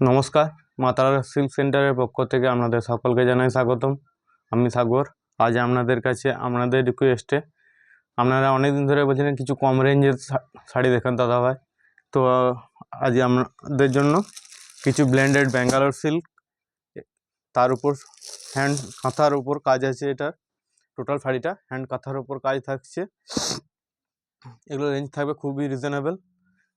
নমস্কার, মা তারা সিল্ক সেন্টারের পক্ষ থেকে আপনাদের সকলকে জানাই স্বাগতম। আমি সাগর, আজ আপনাদের কাছে আপনাদের রিকোয়েস্টে আপনারা অনেক দিন ধরে বলছিলেন কিছু কম রেঞ্জের শাড়ি দেখান দাদাভাই তো, আজ আমাদের জন্য কিছু ব্ল্যান্ডেড ব্যাঙ্গালোর সিল্ক তার উপর হ্যান্ড কাঁথার উপর কাজ আছে এটা। টোটাল শাড়িটা হ্যান্ড কাঁথার উপর কাজ থাকছে। এগুলো রেঞ্জ থাকবে খুবই রিজনেবল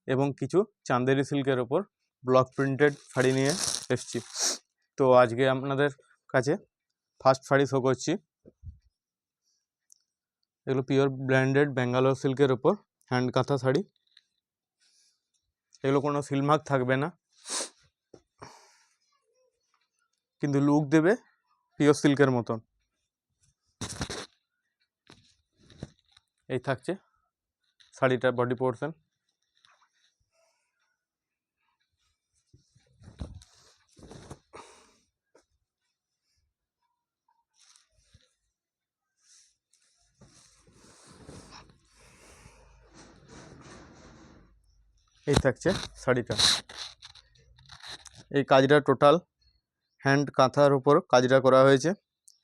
এবং কিছু চান্দেরি সিল্কের ওপর ব্লক প্রিন্টেড শাড়ি নিয়ে এসেছি। তো আজকে আপনাদের কাছে ফার্স্ট শাড়ি শো করছি। এগুলো পিওর ব্র্যান্ডেড ব্যাঙ্গালোর সিল্কের ওপর হ্যান্ড কাঁথা শাড়ি। এগুলো কোনো সিলমার্ক থাকবে না। কিন্তু লুক দেবে পিওর সিল্কের মতন। এই থাকছে শাড়িটার বডি পোর্শন এই থাকছে শাড়িটা। এই কাজটা টোটাল হ্যান্ড কাঁথার উপর কাজটা করা হয়েছে।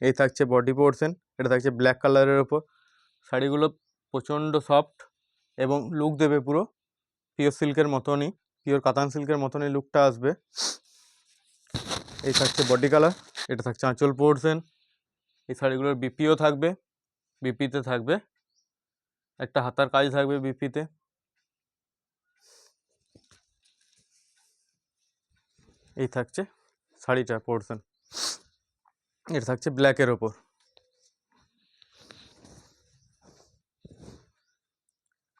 এই থাকছে বডি পোর্শন এটা থাকছে ব্ল্যাক কালারের ওপর শাড়িগুলো প্রচণ্ড সফট এবং লুক দেবে পুরো। পিওর সিল্কের মতনই পিওর কাতান সিল্কের মতনই লুকটা আসবে। এই থাকছে বডি কালার এটা থাকছে আঁচল পোর্শন এই শাড়িগুলোর বিপিও থাকবে বিপিতে থাকবে। একটা হাতার কাজ থাকবে বিপিতে এই থাকছে শাড়িটা পোর্শন এটা থাকছে ব্ল্যাকের ওপর।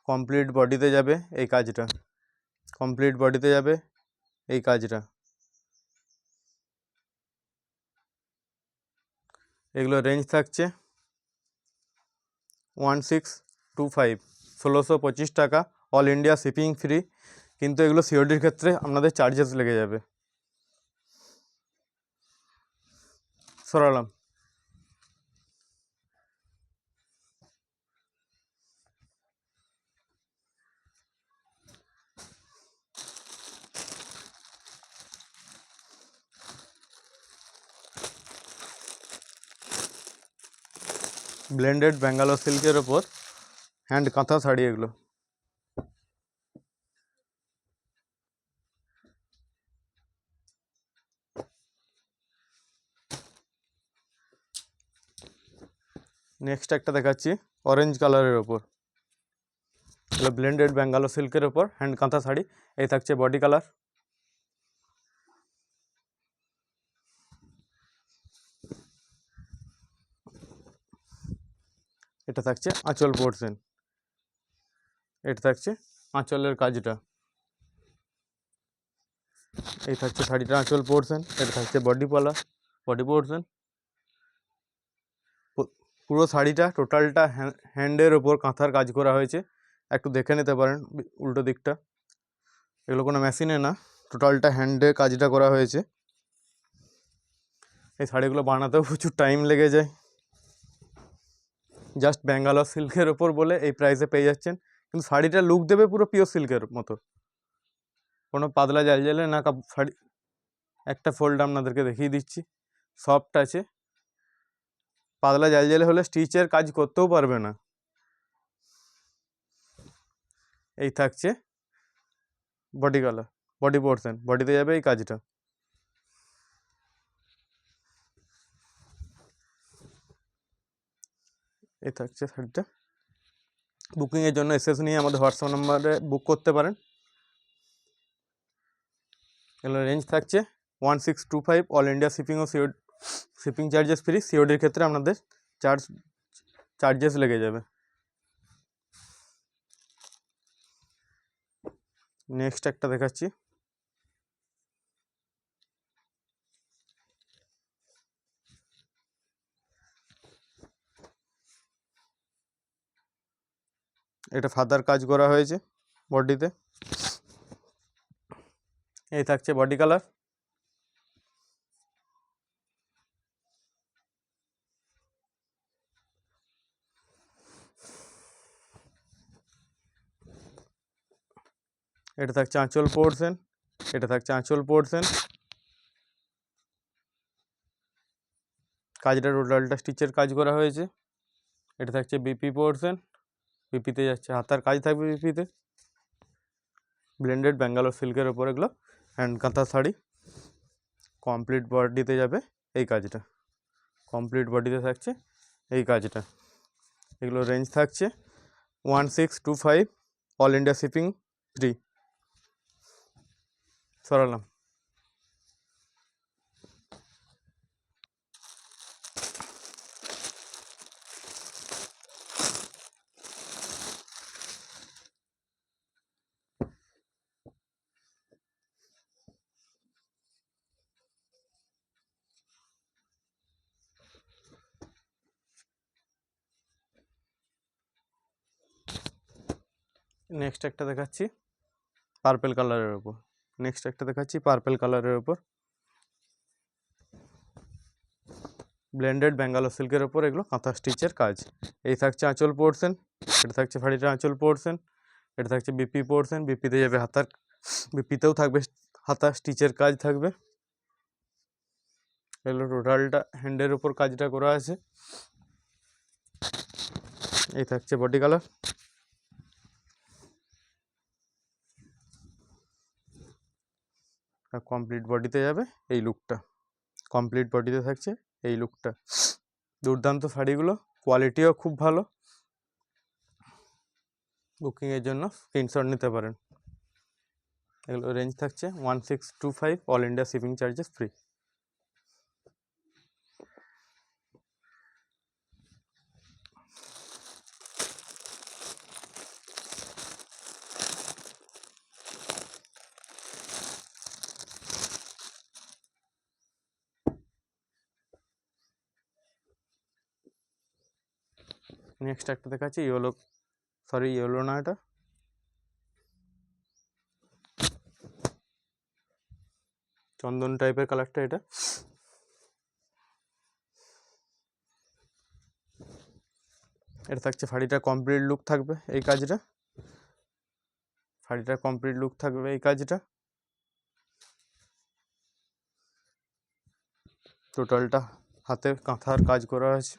কমপ্লিট বডিতে যাবে এই কাজটা। কমপ্লিট বডিতে যাবে এই কাজটা। এগুলো রেঞ্জ থাকছে ওয়ান সিক্স টু ফাইভ ষোলোশো পঁচিশ টাকা অল ইন্ডিয়া শিপিং ফ্রি কিন্তু এগুলো সিওডির ক্ষেত্রে আপনাদের চার্জেস লেগে যাবে। সরালাম ব্লেন্ডেড ব্যাঙ্গালোর সিল্কের ওপর হ্যান্ড কাঁথা শাড়ি এগুলো নেক্সট একটা দেখাচ্ছি অরেঞ্জ কালারের ওপর। এগুলো ব্লেন্ডেড ব্যাঙ্গালোর সিল্কের ওপর হ্যান্ড কাঁথা শাড়ি, এই থাকছে বডি কালার এটা থাকছে আঁচল পোর্শন এটা থাকছে আঁচলের কাজটা। এই থাকছে শাড়িটা আঁচল পোর্শন এটা থাকছে বডি পালা বডি পোর্শন পুরো শাড়িটা টোটালটা হ্যান্ডের ওপর কাঁথার কাজ করা হয়েছে। একটু দেখে নিতে পারেন উল্টো দিকটা। এগুলো কোনো মেশিনে না টোটালটা হ্যান্ডে কাজটা করা হয়েছে। এই শাড়িগুলো বানাতেও প্রচুর টাইম লেগে যায়। জাস্ট ব্যাঙ্গালোর সিল্কের ওপর বলে এই প্রাইসে পেয়ে যাচ্ছেন। কিন্তু শাড়িটা লুক দেবে পুরো পিওর সিল্কের মতো। কোনো পাতলা জাল জালে না শাড়ি, একটা ফোল্ড আপনাদেরকে দেখিয়ে দিচ্ছি। সফট আছে। পাতলা জাল জালে হলে স্টিচের কাজ করতেও পারবে না। এই থাকছে বডি কালার বডি পোর্শন বডিতে যাবে এই কাজটা। এই থাকছে শাড়িটা বুকিংয়ের জন্য এসএস নিয়ে আমাদের হোয়াটসঅ্যাপ নাম্বারে বুক করতে পারেন। এগুলো রেঞ্জ থাকছে one six two five all India shipping ও সিও শিপিং চার্জেস ফ্রি সিওডির ক্ষেত্রে আপনাদের চার্জ চার্জেস লেগে যাবে। নেক্সট একটা দেখাচ্ছি। এটা ফাদার কাজ করা হয়েছে বডিতে এই থাকছে বডি কালার এটা থাকছে আঁচল পোর্শন এটা থাকছে আঁচল পোর্শন কাজটা টোটালটা স্টিচের কাজ করা হয়েছে। এটা থাকছে বিপি পোর্শন বিপিতে যাচ্ছে হাতার কাজ থাকবে বিপিতে ব্লেন্ডেড ব্যাঙ্গালোর সিল্কের ওপর এগুলো হ্যান্ড কাঁথা শাড়ি। কমপ্লিট বডিতে যাবে এই কাজটা। কমপ্লিট বডিতে থাকছে এই কাজটা। এগুলো রেঞ্জ থাকছে one six two five all India shipping free সরালাম। Next একটা দেখাচ্ছি। পার্পেল কালারের ওপর নেক্সট একটা দেখাচ্ছি পার্পেল কালারের ওপর ব্লেন্ডেড ব্যাঙ্গালোর সিল্কের ওপর এগুলো কাঁথা স্টিচের কাজ। এই থাকছে আঁচল পোর্শন এটা থাকছে শাড়িটা আঁচল পোর্শন এটা থাকছে বিপি পোর্শন বিপিতে যাবে হাতার বিপিতেও থাকবে, হাতা স্টিচের কাজ থাকবে। এগুলো টোটালটা হ্যান্ডের ওপর কাজটা করা আছে। এই থাকছে বডি কালার কমপ্লিট বডিতে যাবে, এই লুকটা কমপ্লিট বডিতে থাকছে, এই লুকটা দুর্দান্ত শাড়িগুলো কোয়ালিটিও খুব ভালো। বুকিংয়ের জন্য স্ক্রিনশট নিতে পারেন। এগুলো রেঞ্জ থাকছে one six two five all India shipping charges free next একটা দেখাচ্ছি ইয়েলো সরি ইয়েলো না এটা। চন্দন টাইপের কালারটা এটা। এটা থাকছে শাড়িটা কমপ্লিট লুক থাকবে এই কাজটা। শাড়িটা কমপ্লিট লুক থাকবে এই কাজটা। টোটালটা হাতে কাঁথার কাজ করা আছে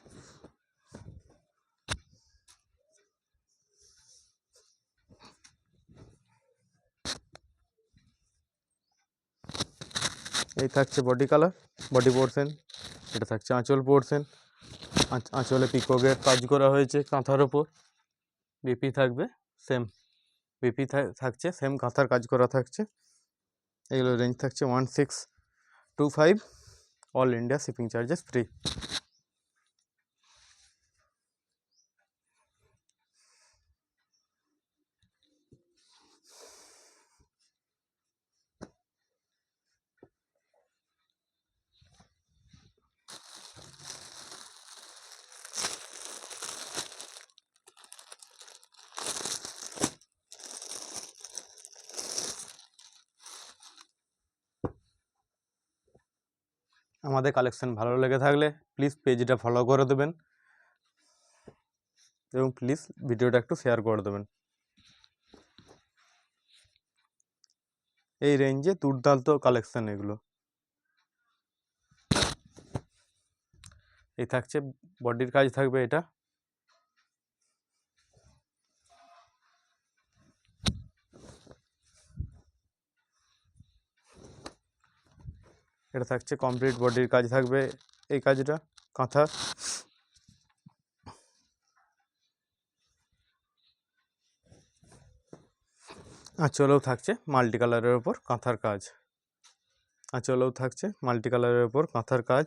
এই থাকছে বডি কালার বডি পোর্শন এটা থাকছে আঁচল পোর্শন আঁচলে পিকোগের কাজ করা হয়েছে কাঁথার ওপর। বিপি থাকবে সেম বিপি থাকছে সেম কাঁথার কাজ করা থাকছে। এগুলো রেঞ্জ থাকছে one six two five all India shipping charges free আমাদের কালেকশন ভালো লেগে থাকলে প্লিজ পেজটা ফলো করে দেবেন। এবং প্লিজ ভিডিওটা একটু শেয়ার করে দেবেন। এই রেঞ্জে দুর্দান্ত কালেকশান এগুলো। এই থাকছে বডির কাজ থাকবে এটা। এটা থাকছে কমপ্লিট বডির কাজ থাকবে এই কাজটা, কাঁথা। আঁচলেও থাকছে মাল্টি কালারের ওপর কাঁথার কাজ। আঁচলেও থাকছে মাল্টি কালারের ওপর কাঁথার কাজ।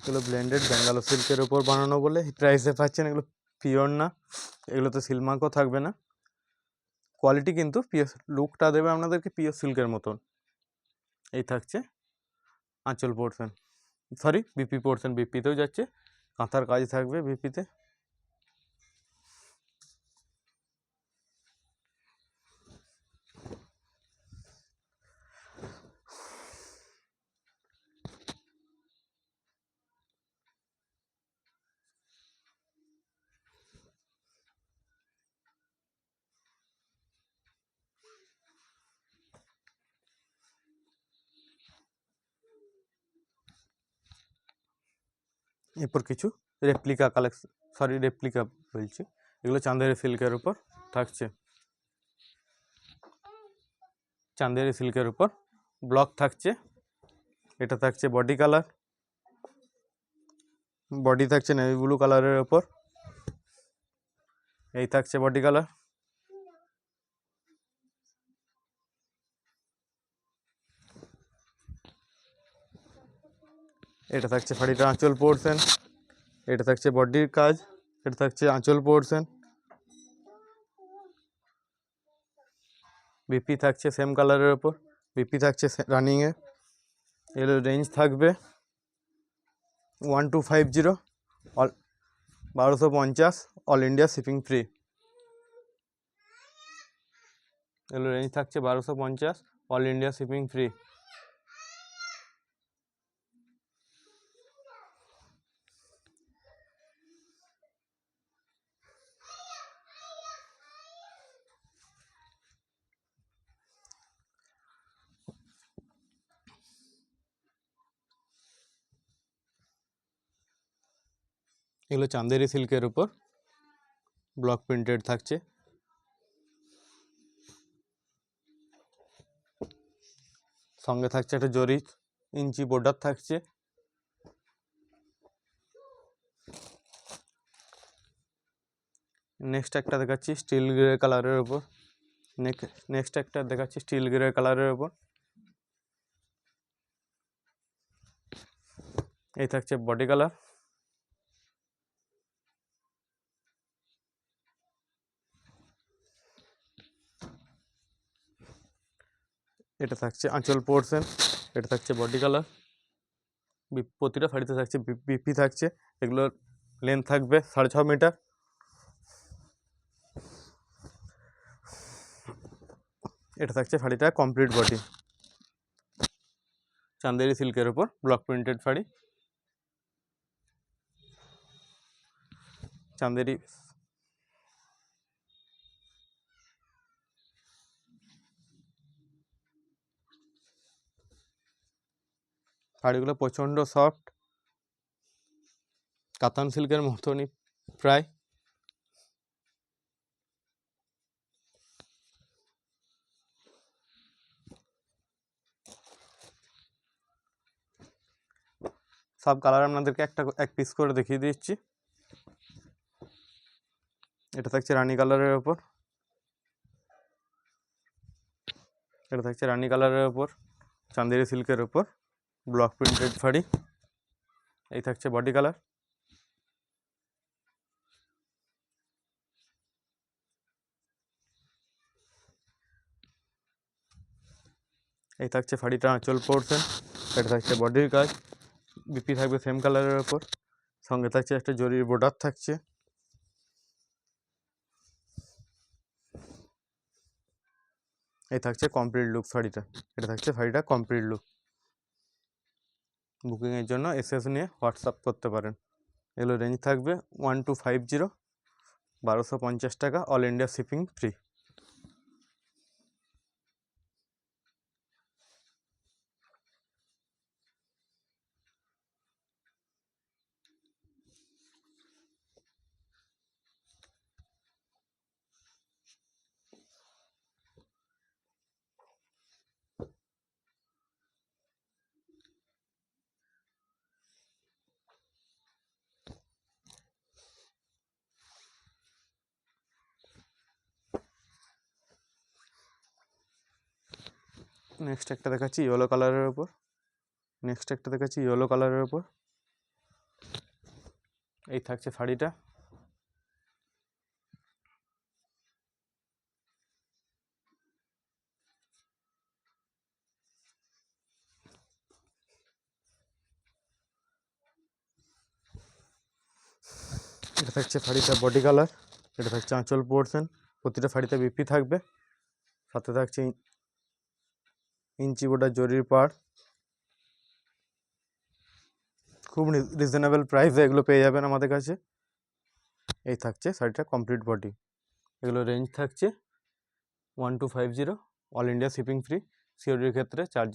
এগুলো ব্লেন্ডেড ব্যাঙ্গালো সিল্কের ওপর বানানো বলে প্রাইসে পাচ্ছেন, এগুলো পিওর না। এগুলো তো সিলমার্কও থাকবে না। কোয়ালিটি কিন্তু পিও লুকটা দেবে আপনাদেরকে পিও সিল্কের মতন। এই থাকছে আঁচল পোর্শন সরি বিপি পোর্শন বিপিতেও যাচ্ছে, কাঁথার কাজ থাকবে বিপিতে এরপর কিছু রেপ্লিকা কালেকশন সরি রেপ্লিকা বলছি। এগুলো চাঁদেরি সিল্কের উপর থাকছে। চাঁদেরি সিল্কের উপর ব্লক থাকছে। এটা থাকছে বডি কালার বডি থাকছে নেভি ব্লু কালারের ওপর এই থাকছে বডি কালার এটা থাকছে শাড়িটা আঁচল পোর্শন এটা থাকছে বডির কাজ, এটা থাকছে আঁচল পোর্শন বিপি থাকছে সেম কালারের ওপর বিপি থাকছে রানিংয়ে এর রেঞ্জ থাকবে one two five zero all বারোশো পঞ্চাশ অল ইন্ডিয়া শিপিং ফ্রি এগুলো রেঞ্জ থাকছে বারোশো পঞ্চাশ অল ইন্ডিয়া শিপিং ফ্রি এগুলো চাঁদেরি সিল্কের উপর। ব্লক প্রিন্টেড থাকছে। সঙ্গে থাকছে একটা জরি ইঞ্চি বর্ডার থাকছে। নেক্সট একটা দেখাচ্ছি স্টিল গ্রে কালারের উপর। নেক্সট একটা দেখাচ্ছি স্টিল গ্রে কালারের উপর। এই থাকছে বডি কালার এটা থাকছে আঁচল পোর্শন এটা থাকছে বডি কালার প্রতিটা শাড়িতে থাকছে বিপি থাকছে, এগুলোর লেন্থ থাকবে সাড়ে ছ মিটার এটা থাকছে শাড়িটা কমপ্লিট বডি চান্দেরি সিল্কের উপর ব্লক প্রিন্টেড শাড়ি। চান্দেরি শাড়িগুলো প্রচণ্ড সফট কাতান সিল্কের মতনই প্রায়। সব কালার আপনাদেরকে একটা এক পিস করে দেখিয়ে দিচ্ছি। এটা থাকছে রানী কালারের ওপর। এটা থাকছে রানী কালারের ওপর, চান্দেরি সিল্কের ওপর। ব্লক প্রিন্টেড শাড়ি এই থাকছে বডি কালার এই থাকছে শাড়িটা আঁচল পোর্শন এটা থাকছে বডির কাজ বিপি থাকবে সেম কালারের ওপর, সঙ্গে থাকছে একটা জরির বর্ডার থাকছে। এই থাকছে কমপ্লিট লুক শাড়িটা এটা থাকছে শাড়িটা কমপ্লিট লুক বুকিংয়ের জন্য এসএস নিয়ে হোয়াটসঅ্যাপ করতে পারেন। এগুলো রেঞ্জ থাকবে ওয়ান টু ফাইভ জিরো বারোশো পঞ্চাশ টাকা all India shipping free next একটা দেখাচ্ছি ইয়েলো কালারের ওপর নেক্সট একটা দেখাচ্ছি ইয়েলো কালারের ওপর এই থাকছে শাড়িটা। এটা থাকছে শাড়িটা বডি কালার এটা থাকছে আঁচল পোর্শন প্রতিটা শাড়িতে বিপি থাকবে। সাথে থাকছে ইঞ্চি গোটা জরির পাড়। খুব রিজনেবল প্রাইসে এগুলো পেয়ে যাবেন আমাদের কাছে। এই থাকছে শাড়িটা কমপ্লিট বডি এগুলো রেঞ্জ থাকছে one two five zero all India shipping free সিওরির ক্ষেত্রে চার্জ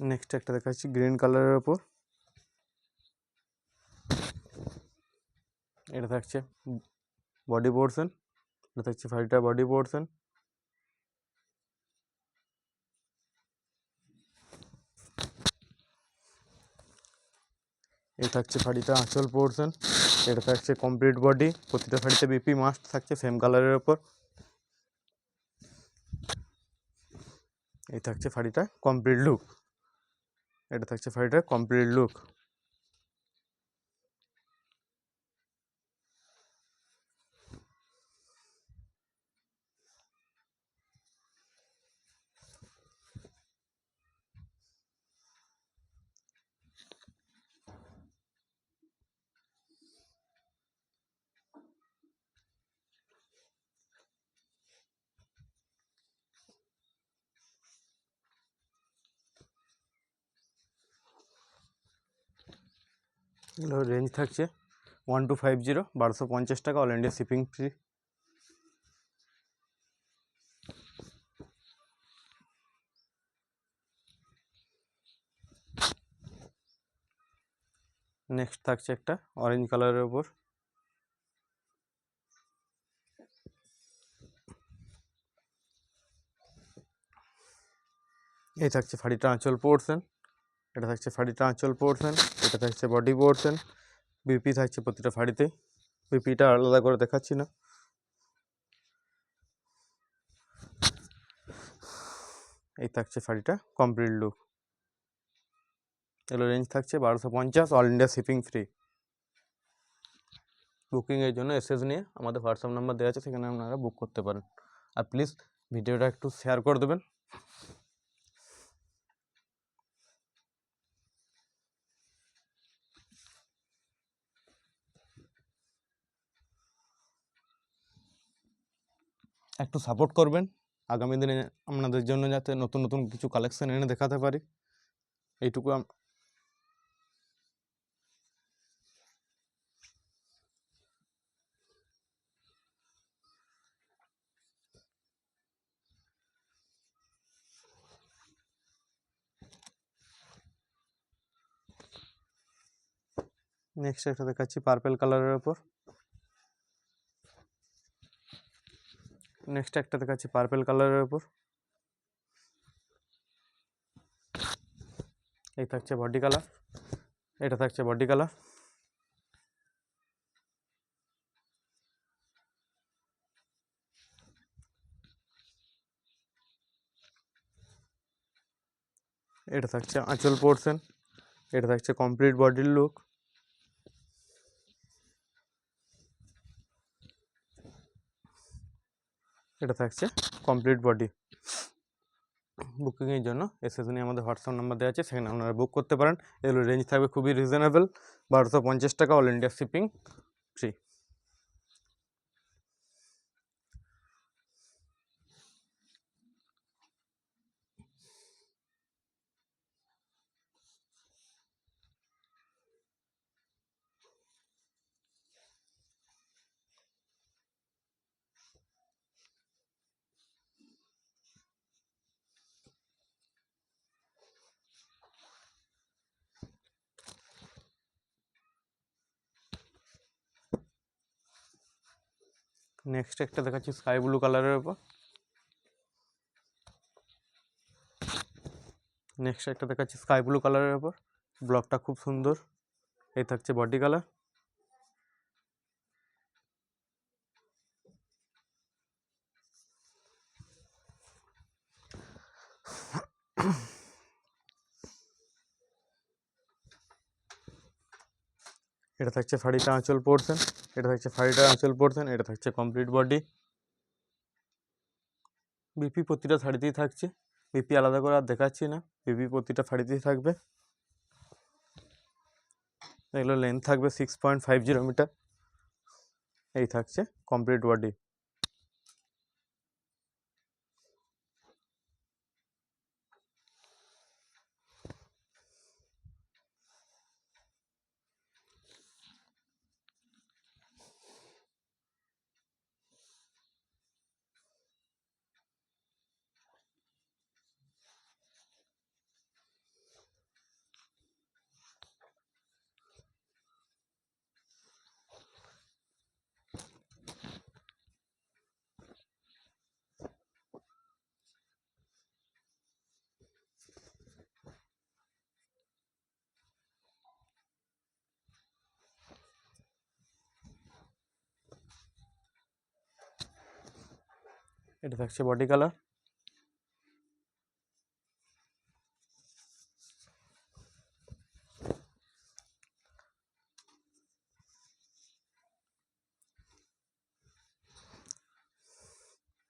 নেক্সট একটা দেখাচ্ছি গ্রিন কালারের ওপর। এটা থাকছে বডি পোর্শন এটা থাকছে শাড়িটার বডি পোর্শন এই থাকছে শাড়িটা আঁচল পোর্শন এটা থাকছে কমপ্লিট বডি প্রতিটা শাড়িতে বিপি মাস্ট থাকছে সেম কালারের ওপর। এই থাকছে শাড়িটা কমপ্লিট লুক এটা থাকছে শাড়িটার কমপ্লিট লুক রেঞ্জ থাকছে ওয়ান টু ফাইভ জিরো বারোশো পঞ্চাশ টাকা all India shipping free next থাকছে একটা অরেঞ্জ কালারের ওপর এই থাকছে শাড়িটা আঁচল পোর্শন এটা থাকছে শাড়িটা আঁচল পোর্শন এটা থাকছে বডি পোর্শন বিপি থাকছে প্রতিটা শাড়িতেই বিপিটা আলাদা করে দেখাচ্ছি না। এই থাকছে শাড়িটা কমপ্লিট লুক এগুলো রেঞ্জ থাকছে বারোশো পঞ্চাশ অল ইন্ডিয়া শিপিং ফ্রি বুকিংয়ের জন্য এসএস নিয়ে আমাদের হোয়াটসঅ্যাপ নাম্বার দেওয়া আছে, সেখানে আপনারা বুক করতে পারেন। আর প্লিজ ভিডিওটা একটু শেয়ার করে দেবেন। একটু সাপোর্ট করবেন। আগামী দিনে আপনাদের জন্য যাতে নতুন নতুন কিছু কালেকশন এনে দেখাতে পারি। এইটুকু নেক্সট একটা দেখাচ্ছি পার্পেল কালারের ওপর। নেক্সট একটা দেখাচ্ছি পার্পেল কালারের ওপর এই থাকছে বডি কালার এটা থাকছে বডি কালার এটা থাকছে আঁচল পোর্শন এটা থাকছে কমপ্লিট বডির লুক এটা থাকছে কমপ্লিট বডি বুকিংয়ের জন্য এসএসএনে আমাদের হোয়াটসঅ্যাপ নাম্বার দেওয়া আছে, সেখানে আপনারা বুক করতে পারেন। এগুলো রেঞ্জ থাকবে খুবই রিজনেবল বারোশো পঞ্চাশ টাকা all India shipping free next একটা দেখাচ্ছি স্কাই ব্লু কালারের উপর। নেক্সট একটা দেখাচ্ছি স্কাই ব্লু কালারের উপর। ব্লকটা খুব সুন্দর। এই থাকছে বডি কালার এটা থাকছে শাড়িটা আঁচল পোর্শন এটা থাকছে ফাইটার আঁচল পোর্শন এটা থাকছে কমপ্লিট বডি বিপি প্রতিটা শাড়িতেই থাকছে। বিপি আলাদা করে আর দেখাচ্ছি না। বিপি প্রতিটা শাড়িতেই থাকবে। এগুলো লেন্থ থাকবে six point five zero metre এই থাকছে কমপ্লিট বডি এটা থাকছে বডি কালার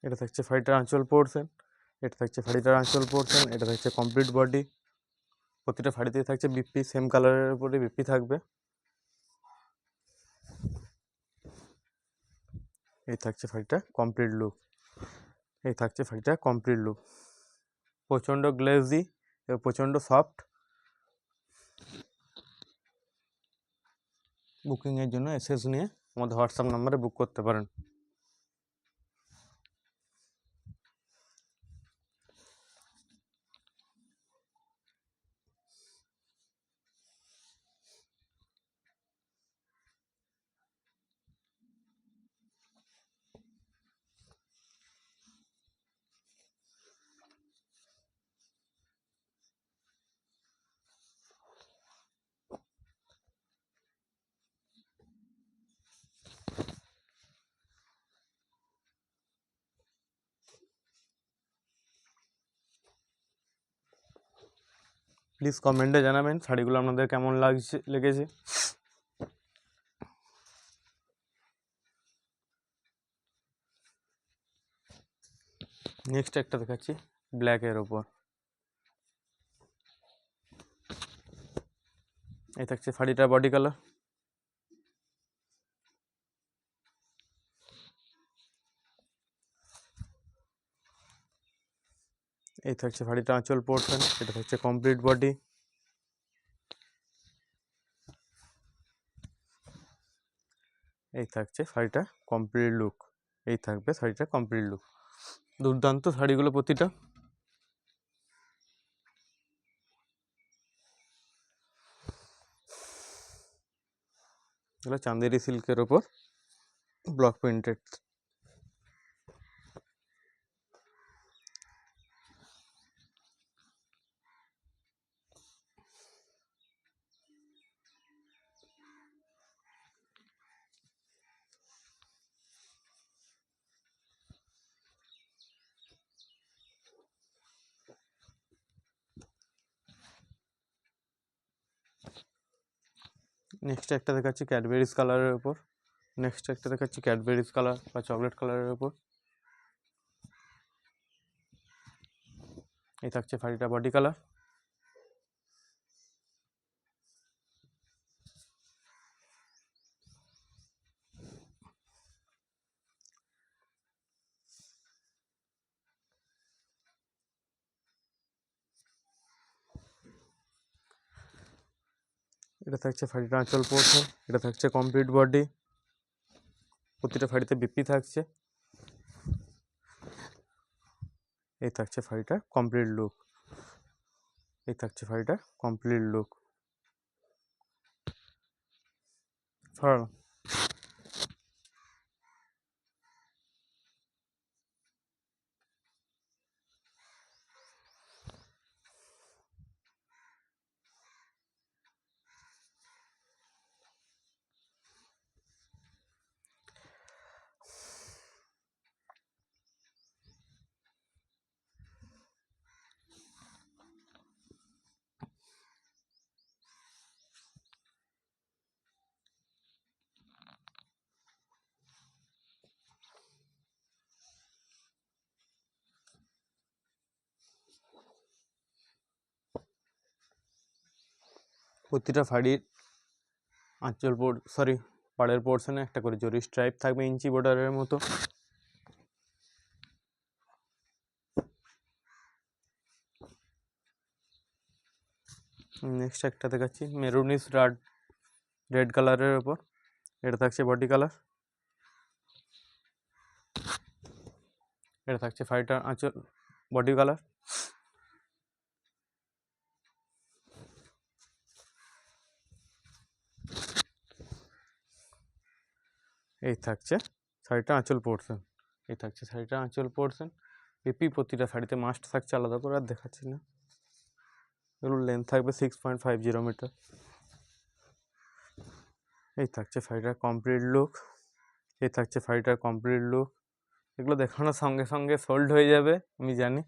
এটা থাকছে ফাইটার আঁচল পোর্শন এটা থাকছে শাড়িটার আঁচল পোর্শন এটা থাকছে কমপ্লিট বডি প্রতিটা শাড়িতেই থাকছে বিপি সেম কালারের উপরে বিপি থাকবে। এই থাকছে শাড়িটা কমপ্লিট লুক এই থাকছে শাড়িটা কমপ্লিট লুক প্রচণ্ড গ্লেজি এবং প্রচণ্ড সফট বুকিংয়ের জন্য এসএস নিয়ে আমাদের হোয়াটসঅ্যাপ নাম্বারে বুক করতে পারেন। প্লিজ কমেন্টে জানাবেন শাড়িগুলো আপনাদের কেমন লাগছে, লেগেছে। নেক্সট একটা দেখাচ্ছি ব্ল্যাকের ওপর। এই থাকছে শাড়িটার বডি কালার এই থাকছে শাড়িটা আঁচল পোর্শন এটা থাকছে কমপ্লিট বডি এই থাকছে শাড়িটা কমপ্লিট লুক এই থাকবে শাড়িটা কমপ্লিট লুক দুর্দান্ত শাড়িগুলো প্রতিটা। এগুলো চাঁদেরি সিল্কের ওপর ব্লক প্রিন্টেড নেক্সট একটা দেখাচ্ছি ক্যাডবেরিজ কালারের ওপর নেক্সট একটা দেখাচ্ছি ক্যাডবেরিজ কালার বা চকলেট কালারের ওপর এই থাকছে শাড়িটা বডি কালার থাকছে শাড়িটা আঁচল পোর্শন এটা থাকছে কমপ্লিট বডি প্রতিটা ফাড়িতে বিপি থাকছে। এই থাকছে ফাড়িটা কমপ্লিট লুক এই থাকছে ফাড়িটা কমপ্লিট লুক সরানো প্রতিটা শাড়ির আঁচল পোর সরি পাড়ের পোর্শনে একটা করে জরি স্ট্রাইপ থাকবে ইঞ্চি বর্ডারের মতো। নেক্সট একটা দেখাচ্ছি, মেরুনিস রাড রেড কালারের ওপর। এটা থাকছে বডি কালার এটা থাকছে শাড়িটার আঁচল বডি কালার এই থাকছে, শাড়িটা আঁচল পোর্শন এই থাকছে শাড়িটা আঁচল পোর্শন পিপি প্রতিটা শাড়িতে মাস্ট থাকছে আলাদা করে, আর দেখাচ্ছি না। এগুলোর লেন্থ থাকবে six point five zero metre এই থাকছে শাড়িটার কমপ্লিট লুক এই থাকছে শাড়িটার কমপ্লিট লুক এগুলো দেখানোর সঙ্গে সঙ্গে সোল্ড হয়ে যাবে, আমি জানি।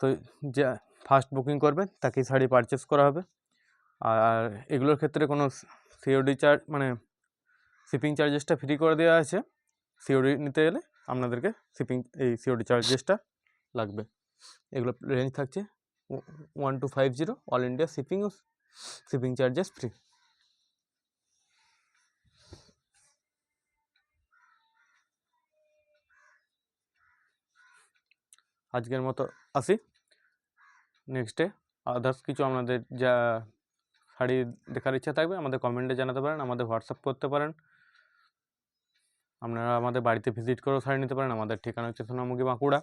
তো যা ফার্স্ট বুকিং করবে তাকেই শাড়ি পারচেস করা হবে। আর এগুলোর ক্ষেত্রে কোনো সিওডি চার্জ মানে শিপিং চার্জেসটা ফ্রি করে দেওয়া আছে। সিওডি নিতে গেলে আপনাদেরকে শিপিং এই সিওডি চার্জেসটা লাগবে। এগুলো রেঞ্জ থাকছে one two five zero all India shipping shipping charges free আজকের মতো আসি। নেক্সটে আদার্স কিছু আপনাদের যা শাড়ি দেখার ইচ্ছা থাকবে আমাদের কমেন্টে জানাতে পারেন, আমাদের হোয়াটসঅ্যাপ করতে পারেন। আপনারা আমাদের বাড়িতে ভিজিট করেও শাড়ি নিতে পারেন। আমাদের ঠিকানা হচ্ছে সোনামুখী বাঁকুড়া।